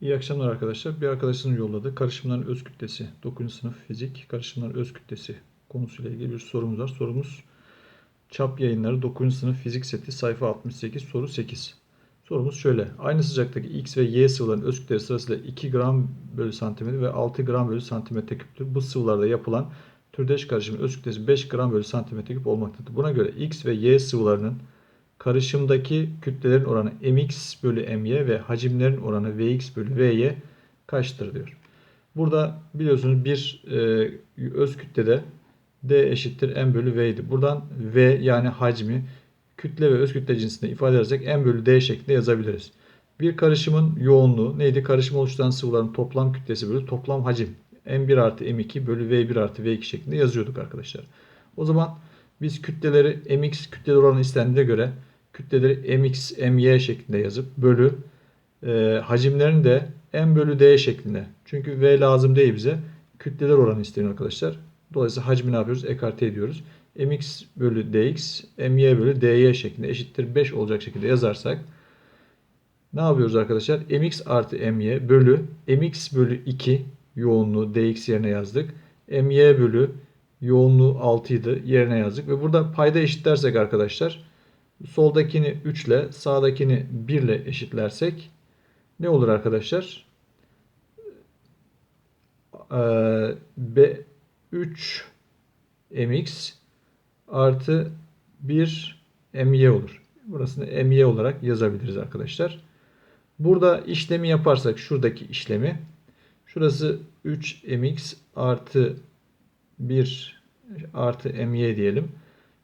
İyi akşamlar arkadaşlar. Bir arkadaşın yolladı. Karışımların öz kütlesi. 9. sınıf fizik karışımların öz kütlesi konusuyla ilgili bir sorumuz var. Sorumuz Çap yayınları 9. sınıf fizik seti sayfa 68 soru 8. Sorumuz şöyle. Aynı sıcaktaki X ve Y sıvıların öz kütleleri sırasıyla 2 gram bölü santimetre ve 6 gram bölü santimetre küptür. Bu sıvılarda yapılan türdeş karışımın öz kütlesi 5 gram bölü santimetre küp olmaktadır. Buna göre X ve Y sıvılarının karışımdaki kütlelerin oranı mx bölü my ve hacimlerin oranı vx bölü vy kaçtır diyor. Burada biliyorsunuz bir e, öz kütlede d eşittir m bölü v'ydi. Buradan v yani hacmi kütle ve öz kütle cinsinde ifade edersek m bölü d şeklinde yazabiliriz. Bir karışımın yoğunluğu neydi? Karışım oluşturan sıvıların toplam kütlesi bölü toplam hacim. m1 artı m2 bölü v1 artı v2 şeklinde yazıyorduk arkadaşlar. O zaman biz kütleleri mx kütleleri oranı istendiğine göre kütleleri mx, my şeklinde yazıp bölü e, hacimlerini de m bölü d şeklinde. Çünkü v lazım değil bize. Kütleler oranı isteniyor arkadaşlar. Dolayısıyla hacmi ne yapıyoruz? Ekarte ediyoruz. mx bölü dx, my bölü dy şeklinde eşittir 5 olacak şekilde yazarsak ne yapıyoruz arkadaşlar? mx artı my bölü mx bölü 2 yoğunluğu dx yerine yazdık. my bölü yoğunluğu 6 idi yerine yazdık. Ve burada payda eşitlersek arkadaşlar soldakini 3 ile sağdakini 1 ile eşitlersek ne olur arkadaşlar? Ee, B 3 mx artı 1 my olur. Burasını my olarak yazabiliriz arkadaşlar. Burada işlemi yaparsak şuradaki işlemi şurası 3 mx artı 1 artı my diyelim.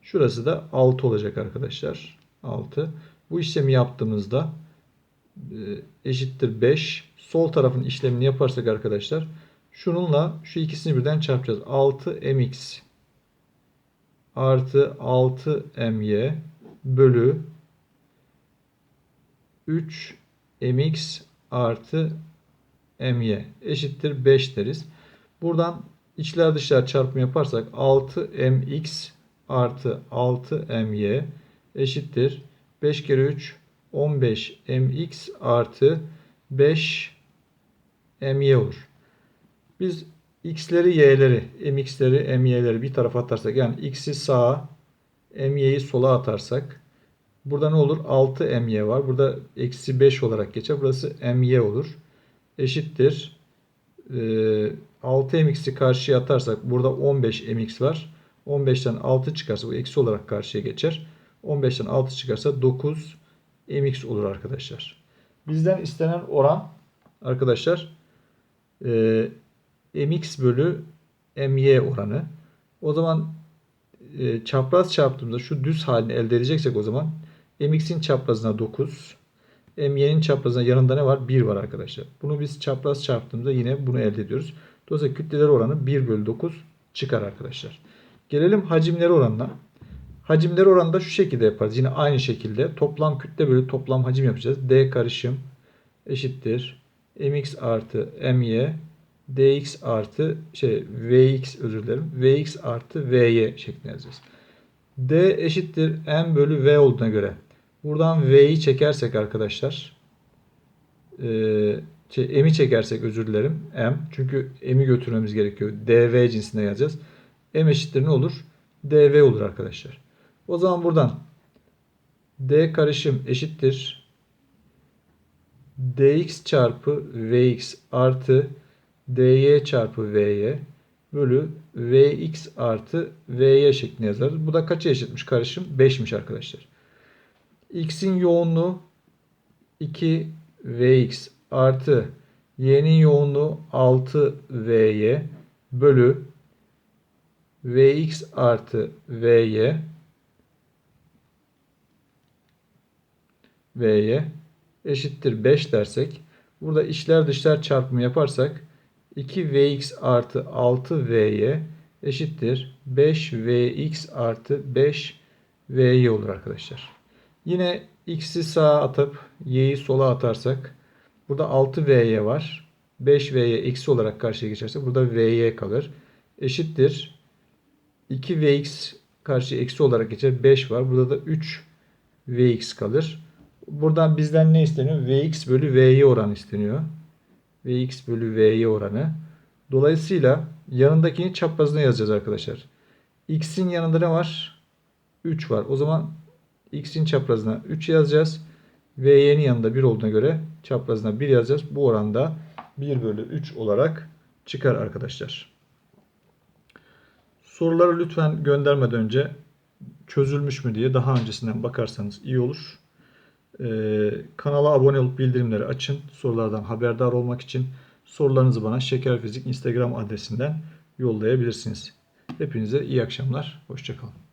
Şurası da 6 olacak arkadaşlar. 6. Bu işlemi yaptığımızda e, eşittir 5. Sol tarafın işlemini yaparsak arkadaşlar şununla şu ikisini birden çarpacağız. 6 mx artı 6 my bölü 3 mx artı my eşittir 5 deriz. Buradan içler dışlar çarpımı yaparsak 6 mx artı 6 my eşittir. 5 kere 3 15 mx artı 5 my olur. Biz x'leri y'leri mx'leri my'leri bir tarafa atarsak yani x'i sağa my'yi sola atarsak burada ne olur? 6 my var. Burada eksi 5 olarak geçer. Burası my olur. Eşittir. 6 mx'i karşıya atarsak burada 15 mx var. 15'ten 6 çıkarsa bu eksi olarak karşıya geçer. 15'ten 6 çıkarsa 9 mx olur arkadaşlar. Bizden istenen oran arkadaşlar e, mx bölü my oranı. O zaman e, çapraz çarptığımızda şu düz halini elde edeceksek o zaman mx'in çaprazına 9 my'nin çaprazına yanında ne var? 1 var arkadaşlar. Bunu biz çapraz çarptığımızda yine bunu elde ediyoruz. Dolayısıyla kütleler oranı 1 bölü 9 çıkar arkadaşlar. Gelelim hacimleri oranına. Hacimleri oranında şu şekilde yaparız. Yine aynı şekilde toplam kütle bölü toplam hacim yapacağız. D karışım eşittir. mx artı my dx artı şey vx özür dilerim. vx artı vy şeklinde yazacağız. D eşittir m bölü v olduğuna göre buradan v'yi çekersek arkadaşlar e, şey, m'i çekersek özür dilerim m çünkü m'i götürmemiz gerekiyor. dv cinsinde yazacağız. M eşittir ne olur? dv olur arkadaşlar. O zaman buradan d karışım eşittir dx çarpı vx artı dy çarpı vy bölü vx artı vy şeklinde yazarız. Bu da kaça eşitmiş karışım? 5'miş arkadaşlar. x'in yoğunluğu 2 vx artı y'nin yoğunluğu 6 vy bölü vx artı vy vy eşittir 5 dersek burada içler dışlar çarpımı yaparsak 2vx artı 6vy eşittir 5vx artı 5vy olur arkadaşlar. Yine x'i sağa atıp y'yi sola atarsak burada 6vy var. 5v'ye eksi olarak karşıya geçerse burada vy kalır. Eşittir 2vx karşı eksi olarak geçer. 5 var. Burada da 3 vx kalır. Buradan bizden ne isteniyor? vx bölü vy oranı isteniyor. Vx bölü Vy oranı. Dolayısıyla yanındakini çaprazına yazacağız arkadaşlar. X'in yanında ne var? 3 var. O zaman X'in çaprazına 3 yazacağız. Vy'nin yanında 1 olduğuna göre çaprazına 1 yazacağız. Bu oranda 1 bölü 3 olarak çıkar arkadaşlar. Soruları lütfen göndermeden önce çözülmüş mü diye daha öncesinden bakarsanız iyi olur. Ee, kanala abone olup bildirimleri açın. Sorulardan haberdar olmak için sorularınızı bana Şeker Fizik Instagram adresinden yollayabilirsiniz. Hepinize iyi akşamlar. Hoşçakalın.